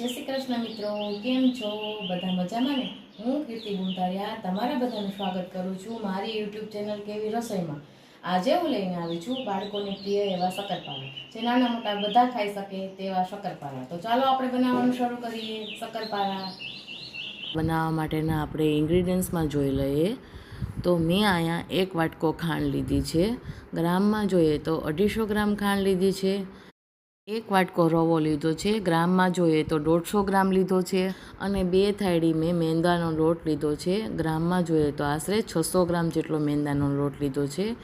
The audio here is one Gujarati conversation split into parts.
જય શ્રી કૃષ્ણ મિત્રો, કેમ છો? બધા મજામાં ને? હું કીર્તિ ગુંતારિયા તમારા બધાનું સ્વાગત કરું છું મારી યુટ્યુબ ચેનલ કેવી રસોઈમાં. આજે હું લઈને આવી છું બાળકોને પ્રિય એવા શક્કરપારા. જે નાના મોટા બધા ખાઈ શકે તેવા શક્કરપારા. તો ચાલો આપણે બનાવવાનું શરૂ કરીએ, શક્કરપારા. બનાવવા માટેના આપણે ઇન્ગ્રીડિયન્ટ્સમાં જોઈ લઈએ. તો મેં અહીંયા એક વાટકો ખાંડ લીધી છે. ગ્રામમાં જોઈએ તો અઢીસો ગ્રામ ખાંડ લીધી છે. એક વાટકો રવો લીધો છે, ગ્રામમાં જોઈએ તો દોઢસો ગ્રામ લીધો છે અને બે થાળી મેં મેંદાનો લોટ લીધો છે. ગ્રામમાં જોઈએ તો આશરે છસો ગ્રામ જેટલો મેંદાનો લોટ લીધો છે.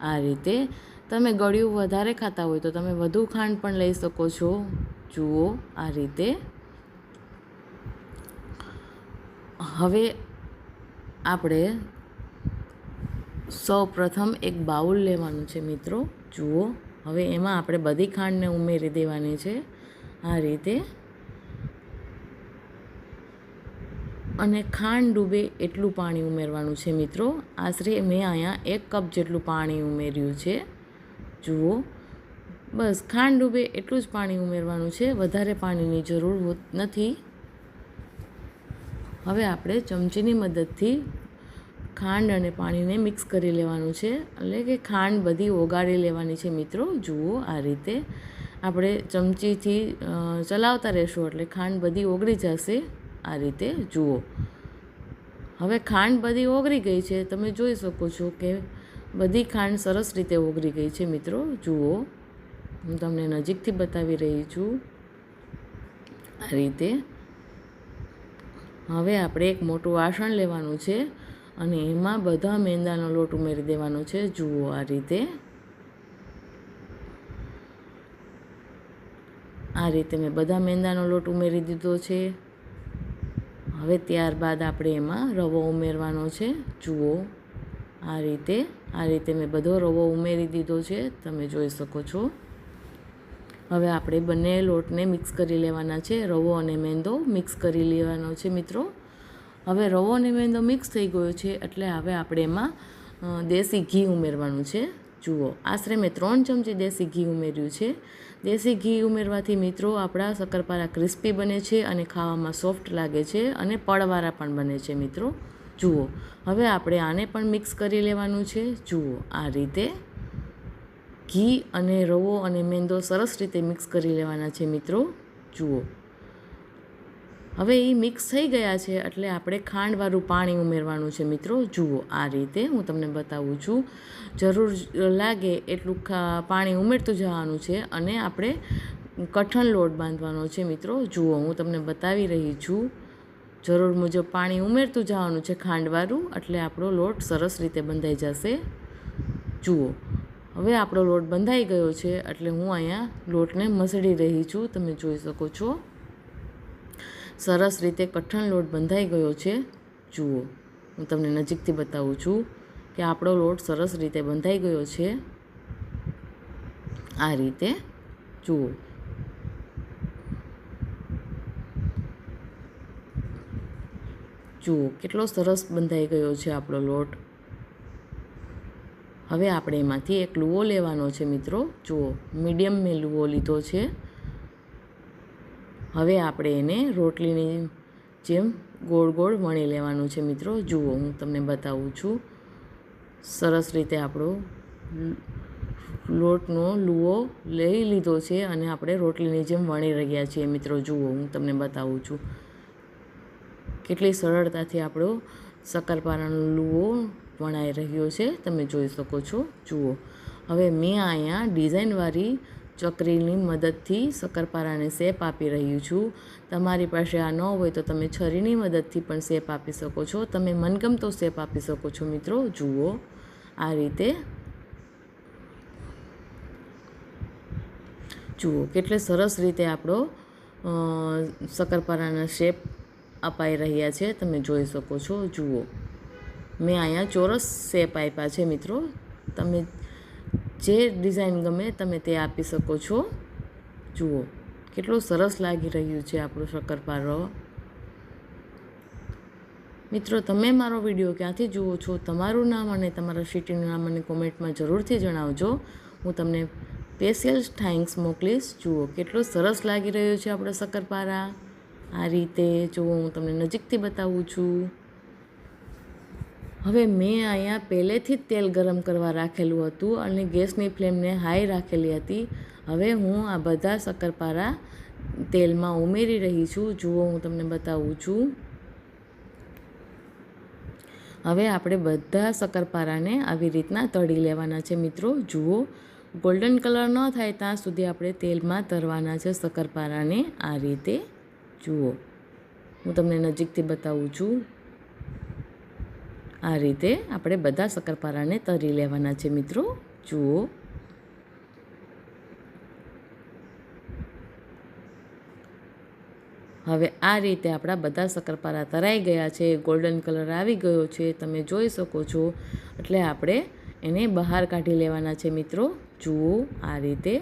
આ રીતે તમે ગળ્યું વધારે ખાતા હોય તો તમે વધુ ખાંડ પણ લઈ શકો છો. જુઓ આ રીતે. હવે આપણે સૌ પ્રથમ એક બાઉલ લેવાનું છે મિત્રો. જુઓ. હવે એમાં આપણે બધી ખાંડને ઉમેરી દેવાની છે આ રીતે. અને ખાંડ ડૂબે એટલું પાણી ઉમેરવાનું છે મિત્રો. આશરે મેં અહીંયા એક કપ જેટલું પાણી ઉમેર્યું છે. જુઓ. બસ, ખાંડ ડૂબે એટલું જ પાણી ઉમેરવાનું છે. વધારે પાણીની જરૂર નથી. હવે આપણે ચમચીની મદદથી ખાંડ અને પાણીને મિક્સ કરી લેવાનું છે. એટલે કે ખાંડ બધી ઓગાળી લેવાની છે મિત્રો. જુઓ આ રીતે આપણે ચમચીથી ચલાવતા રહેશું એટલે ખાંડ બધી ઓગળી જશે. આ રીતે જુઓ. હવે ખાંડ બધી ઓગળી ગઈ છે. તમે જોઈ શકો છો કે બધી ખાંડ સરસ રીતે ઓગળી ગઈ છે મિત્રો. જુઓ. હું તમને નજીકથી બતાવી રહી છું. આ રીતે. હવે આપણે એક મોટું વાસણ લેવાનું છે. અને એમાં બધા મેંદાનો લોટ ઉમેરી દેવાનો છે. જુઓ આ રીતે. આ રીતે મેં બધા મેંદાનો લોટ ઉમેરી દીધો છે. હવે ત્યારબાદ આપણે એમાં રવો ઉમેરવાનો છે. જુઓ આ રીતે. આ રીતે મેં બધો રવો ઉમેરી દીધો છે. તમે જોઈ શકો છો. હવે આપણે બંને લોટને મિક્સ કરી લેવાના છે. રવો અને મેંદો મિક્સ કરી લેવાનો છે મિત્રો. હવે રવો ને મેંદો મિક્સ થઈ ગયો છે, એટલે હવે આપણે એમાં દેશી ઘી ઉમેરવાનું છે. જુઓ, આશરે મેં ત્રણ ચમચી દેશી ઘી ઉમેર્યું છે. દેશી ઘી ઉમેરવાથી મિત્રો આપણા શક્કરપારા ક્રિસ્પી બને છે અને ખાવામાં સોફ્ટ લાગે છે અને પડવાળા પણ બને છે મિત્રો. જુઓ, હવે આપણે આને પણ મિક્સ કરી લેવાનું છે. જુઓ, આ રીતે ઘી અને રવો અને મેંદો સરસ રીતે મિક્સ કરી લેવાના છે મિત્રો. જુઓ હવે એ મિક્સ થઈ ગયા છે એટલે આપણે ખાંડવાળું પાણી ઉમેરવાનું છે મિત્રો. જુઓ આ રીતે હું તમને બતાવું છું. જરૂર લાગે એટલું પાણી ઉમેરતું જવાનું છે અને આપણે કઠણ લોટ બાંધવાનો છે મિત્રો. જુઓ હું તમને બતાવી રહી છું. જરૂર મુજબ પાણી ઉમેરતું જવાનું છે ખાંડવાળું એટલે આપણો લોટ સરસ રીતે બંધાઈ જશે. જુઓ, હવે આપણો લોટ બંધાઈ ગયો છે એટલે હું અહીંયા લોટને મસળી રહી છું. તમે જોઈ શકો છો. સરસ રીતે કઠણ લોટ બંધાઈ ગયો છે. જુઓ, હું તમને નજીકથી બતાવું છું કે આપણો લોટ સરસ રીતે બંધાઈ ગયો છે. આ રીતે, જુઓ. જુઓ, કેટલો સરસ બંધાઈ ગયો છે આપણો લોટ. હવે આપણે એમાંથી એક લુવો લેવાનો છે, મિત્રો. જુઓ, મીડિયમ મેં લુવો લીધો છે. હવે આપણે એને રોટલીની જેમ ગોળ ગોળ વણી લેવાનું છે મિત્રો. જુઓ, હું તમને બતાવું છું. સરસ રીતે આપણો લોટનો લુવો લઈ લીધો છે અને આપણે રોટલીની જેમ વણી રહ્યા છીએ. મિત્રો, જુઓ, હું તમને બતાવું છું. કેટલી સરળતાથી આપણો શક્કરપારાનો લુવો વણાઈ રહ્યો છે. તમે જોઈ શકો છો. જુઓ. હવે મેં અહીંયા ડિઝાઇનવાળી ચકરીની મદદથી શક્કરપારાને શેપ આપી રહ્યું છું. તમારી પાસે આ ન હોય તો તમે છરીની મદદથી પણ શેપ આપી શકો છો. તમે મનગમતો શેપ આપી શકો છો મિત્રો. જુઓ. આ રીતે. જુઓ, કેટલે સરસ રીતે આપણો શક્કરપારાના શેપ અપાઈ રહ્યા છે. તમે જોઈ શકો છો. જુઓ. મેં અહીંયા ચોરસ શેપ આપ્યા છે મિત્રો. તમે જે ડિઝાઇન ગમે તમે તે આપી શકો છો. જુઓ, કેટલું સરસ લાગી રહ્યું છે આપણો શક્કરપારો મિત્રો, તમે મારો વીડિયો ક્યાંથી જુઓ છો તમારું નામ અને તમારા સિટીનું નામ મને કોમેન્ટમાં જરૂરથી જણાવજો. હું તમને સ્પેશિયલ થેન્ક્સ મોકલીશ. જુઓ, કેટલો સરસ લાગી રહ્યો છે આપણો શક્કરપારા આ રીતે, જુઓ, હું તમને નજીકથી બતાવું છું. હવે મેં અહીંયા પહેલેથી જ તેલ ગરમ કરવા રાખેલું હતું અને ગેસની ફ્લેમને હાઈ રાખેલી હતી. હવે હું આ બધા શક્કરપારા તેલમાં ઉમેરી રહી છું. જુઓ, હું તમને બતાવું છું. હવે આપણે બધા શક્કરપારાને આવી રીતના તળી લેવાના છે મિત્રો. જુઓ ગોલ્ડન કલર ન થાય ત્યાં સુધી આપણે તેલમાં તરવાના છે શક્કરપારાને આ રીતે. જુઓ, હું તમને નજીકથી બતાવું છું. આ રીતે આપણે બધા શક્કરપારાને તરી લેવાના છે મિત્રો. જુઓ. હવે આ રીતે આપણા બધા શક્કરપારા તરાઈ ગયા છે. ગોલ્ડન કલર આવી ગયો છે. તમે જોઈ શકો છો. એટલે આપણે એને બહાર કાઢી લેવાના છે મિત્રો. જુઓ આ રીતે.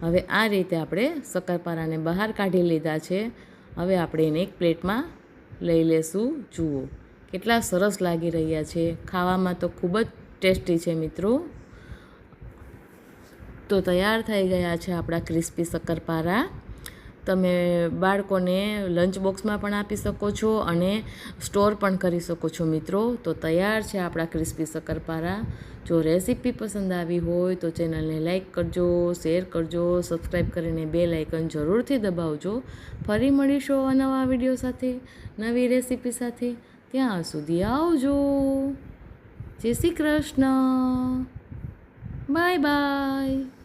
હવે આ રીતે આપણે શક્કરપારાને બહાર કાઢી લીધા છે. હવે આપણે એને એક પ્લેટમાં લઈ લેશું. જુઓ. કેટલા સરસ લાગી રહ્યા છે. ખાવામાં તો ખૂબ જ ટેસ્ટી છે મિત્રો. તો તૈયાર થઈ ગયા છે આપણા ક્રિસ્પી શક્કરપારા. તમે બાળકોને લંચ બોક્સમાં પણ આપી શકો છો અને સ્ટોર પણ કરી શકો છો મિત્રો. તો તૈયાર છે આપણા ક્રિસ્પી શક્કરપારા. જો રેસીપી પસંદ આવી હોય તો ચેનલને લાઇક કરજો, શેર કરજો, સબસ્ક્રાઈબ કરીને બે લાઇકન જરૂરથી દબાવજો. ફરી મળીશું નવા વીડિયો સાથે, નવી રેસીપી સાથે. ત્યાં સુધી આવજો. જય શ્રી કૃષ્ણ. Bye bye.